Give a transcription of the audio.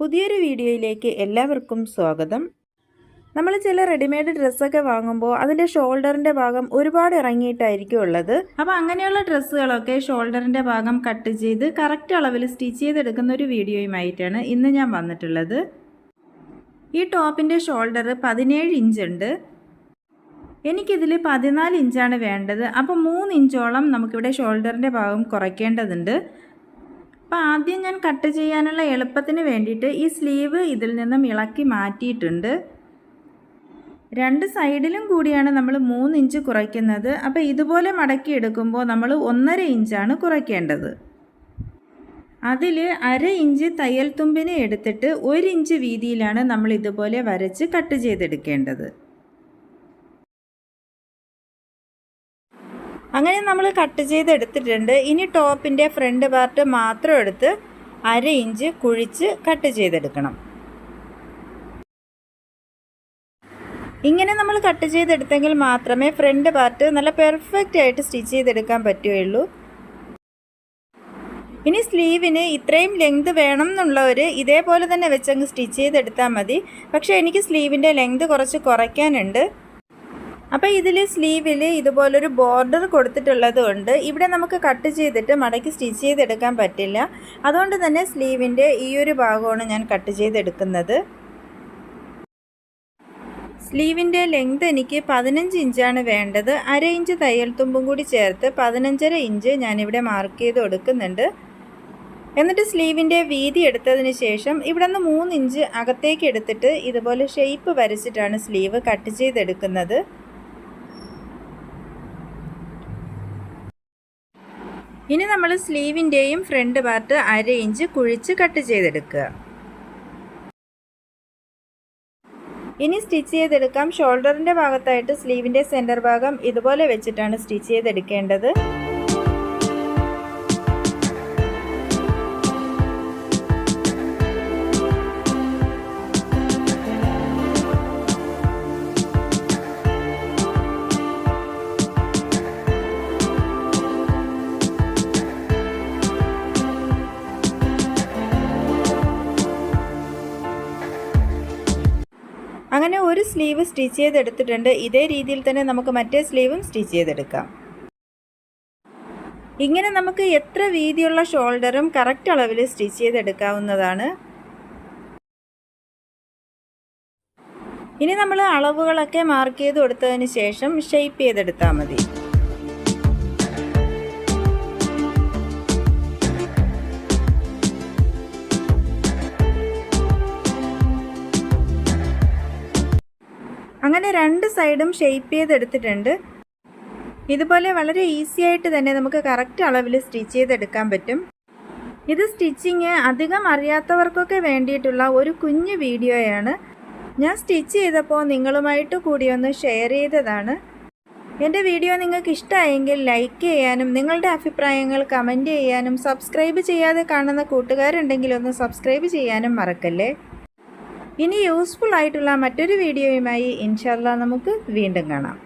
പുതിയൊരു വീഡിയോയിലേക്ക് എല്ലാവർക്കും സ്വാഗതം. നമ്മൾ ചില റെഡിമെയ്ഡ് ഡ്രസ്സൊക്കെ വാങ്ങുമ്പോൾ അതിന്റെ ഷോൾഡറിന്റെ ഭാഗം ഒരുപാട് ഇറങ്ങിയിട്ടായിരിക്കും ഉള്ളത്. അപ്പോൾ അങ്ങനെയുള്ള ഡ്രസ്സുകളൊക്കെ ഷോൾഡറിന്റെ ഭാഗം കട്ട് ചെയ്ത് കറക്റ്റ് അളവിൽ സ്റ്റിച്ച് ചെയ്തെടുക്കുന്ന ഒരു വീഡിയോയുമായിട്ടാണ് ഇന്ന് ഞാൻ വന്നിട്ടുള്ളത്. ഈ ടോപ്പിന്റെ ഷോൾഡർ പതിനേഴ് ഇഞ്ച് ഉണ്ട്. എനിക്കിതിൽ പതിനാല് ഇഞ്ചാണ് വേണ്ടത്. അപ്പോൾ മൂന്ന് ഇഞ്ചോളം നമുക്കിവിടെ ഷോൾഡറിന്റെ ഭാഗം കുറയ്ക്കേണ്ടതുണ്ട്. അപ്പോൾ ആദ്യം ഞാൻ കട്ട് ചെയ്യാനുള്ള എളുപ്പത്തിന് വേണ്ടിയിട്ട് ഈ സ്ലീവ് ഇതിൽ നിന്നും ഇളക്കി മാറ്റിയിട്ടുണ്ട്. രണ്ട് സൈഡിലും കൂടിയാണ് നമ്മൾ മൂന്ന് ഇഞ്ച് കുറയ്ക്കുന്നത്. അപ്പോൾ ഇതുപോലെ മടക്കി എടുക്കുമ്പോൾ നമ്മൾ ഒന്നര ഇഞ്ചാണ് കുറയ്ക്കേണ്ടത്. അതിൽ അര ഇഞ്ച് തയ്യൽ തുമ്പിനെ എടുത്തിട്ട് ഒരു ഇഞ്ച് വീതിയിലാണ് നമ്മൾ ഇതുപോലെ വരച്ച് കട്ട് ചെയ്തെടുക്കേണ്ടത്. അങ്ങനെ നമ്മൾ കട്ട് ചെയ്ത് എടുത്തിട്ടുണ്ട് ഇനി ടോപ്പിന്റെ ഫ്രണ്ട് പാർട്ട് മാത്രം എടുത്ത് അര ഇഞ്ച് കുഴിച്ച് കട്ട് ചെയ്തെടുക്കണം. ഇങ്ങനെ നമ്മൾ കട്ട് ചെയ്തെടുത്തെങ്കിൽ മാത്രമേ ഫ്രണ്ട് പാർട്ട് നല്ല പെർഫെക്റ്റ് ആയിട്ട് സ്റ്റിച്ച് ചെയ്തെടുക്കാൻ പറ്റുകയുള്ളൂ. ഇനി സ്ലീവിന് ഇത്രയും ലെങ്ത് വേണം എന്നുള്ളവർ ഇതേപോലെ തന്നെ വെച്ചങ്ങ് സ്റ്റിച്ച് ചെയ്തെടുത്താൽ മതി. പക്ഷേ എനിക്ക് സ്ലീവിന്റെ ലെങ്ത് കുറച്ച് കുറയ്ക്കാനുണ്ട്. അപ്പോൾ ഇതിൽ സ്ലീവിൽ ഇതുപോലൊരു ബോർഡർ കൊടുത്തിട്ടുള്ളത് കൊണ്ട് ഇവിടെ നമുക്ക് കട്ട് ചെയ്തിട്ട് മടക്കി സ്റ്റിച്ച് ചെയ്തെടുക്കാൻ പറ്റില്ല. അതുകൊണ്ട് തന്നെ സ്ലീവിന്റെ ഈ ഒരു ഭാഗമാണ് ഞാൻ കട്ട് ചെയ്തെടുക്കുന്നത്. സ്ലീവിന്റെ ലെങ്ത് എനിക്ക് പതിനഞ്ച് ഇഞ്ചാണ് വേണ്ടത്. അര ഇഞ്ച് തയ്യൽ തുമ്പും കൂടി ചേർത്ത് പതിനഞ്ചര ഇഞ്ച് ഞാനിവിടെ മാർക്ക് ചെയ്ത് കൊടുക്കുന്നുണ്ട്. എന്നിട്ട് സ്ലീവിന്റെ വീതി എടുത്തതിന് ശേഷം ഇവിടെ നിന്ന് മൂന്ന് ഇഞ്ച് അകത്തേക്ക് എടുത്തിട്ട് ഇതുപോലെ ഷേപ്പ് വരച്ചിട്ടാണ് സ്ലീവ് കട്ട് ചെയ്തെടുക്കുന്നത്. ഇനി നമ്മൾ സ്ലീവിന്റെയും ഫ്രണ്ട് പാർട്ട് അര ഇഞ്ച് കുഴിച്ച് കട്ട് ചെയ്തെടുക്കുക. ഇനി സ്റ്റിച്ച് ചെയ്തെടുക്കാം. ഷോൾഡറിന്റെ ഭാഗത്തായിട്ട് സ്ലീവിന്റെ സെന്റർ ഭാഗം ഇതുപോലെ വെച്ചിട്ടാണ് സ്റ്റിച്ച് ചെയ്തെടുക്കേണ്ടത്. അങ്ങനെ ഒരു സ്ലീവ് സ്റ്റിച്ച് ചെയ്തെടുത്തിട്ടുണ്ട്. ഇതേ രീതിയിൽ തന്നെ നമുക്ക് മറ്റേ സ്ലീവും സ്റ്റിച്ച് ചെയ്തെടുക്കാം. ഇങ്ങനെ നമുക്ക് എത്ര വീതിയുള്ള ഷോൾഡറും കറക്റ്റ് അളവിൽ സ്റ്റിച്ച് ചെയ്തെടുക്കാവുന്നതാണ്. ഇനി നമ്മൾ അളവുകളൊക്കെ മാർക്ക് ചെയ്ത് കൊടുത്തതിന് ശേഷം ഷെയ്പ്പ് ചെയ്തെടുത്താൽ മതി. അങ്ങനെ രണ്ട് സൈഡും ഷെയ്പ്പ് ചെയ്തെടുത്തിട്ടുണ്ട്. ഇതുപോലെ വളരെ ഈസി ആയിട്ട് തന്നെ നമുക്ക് കറക്റ്റ് അളവിൽ സ്റ്റിച്ച് ചെയ്തെടുക്കാൻ പറ്റും. ഇത് സ്റ്റിച്ചിങ് അധികം അറിയാത്തവർക്കൊക്കെ വേണ്ടിയിട്ടുള്ള ഒരു കുഞ്ഞു വീഡിയോയാണ്. ഞാൻ സ്റ്റിച്ച് ചെയ്തപ്പോൾ നിങ്ങളുമായിട്ട് കൂടി ഒന്ന് ഷെയർ ചെയ്തതാണ്. എന്റെ വീഡിയോ നിങ്ങൾക്ക് ഇഷ്ടമായെങ്കിൽ ലൈക്ക് ചെയ്യാനും നിങ്ങളുടെ അഭിപ്രായങ്ങൾ കമന്റ് ചെയ്യാനും സബ്സ്ക്രൈബ് ചെയ്യാതെ കാണുന്ന കൂട്ടുകാരുണ്ടെങ്കിൽ ഒന്ന് സബ്സ്ക്രൈബ് ചെയ്യാനും മറക്കല്ലേ? ഇനി യൂസ്ഫുൾ ആയിട്ടുള്ള മറ്റൊരു വീഡിയോയുമായി ഇൻഷാല്ല നമുക്ക് വീണ്ടും കാണാം.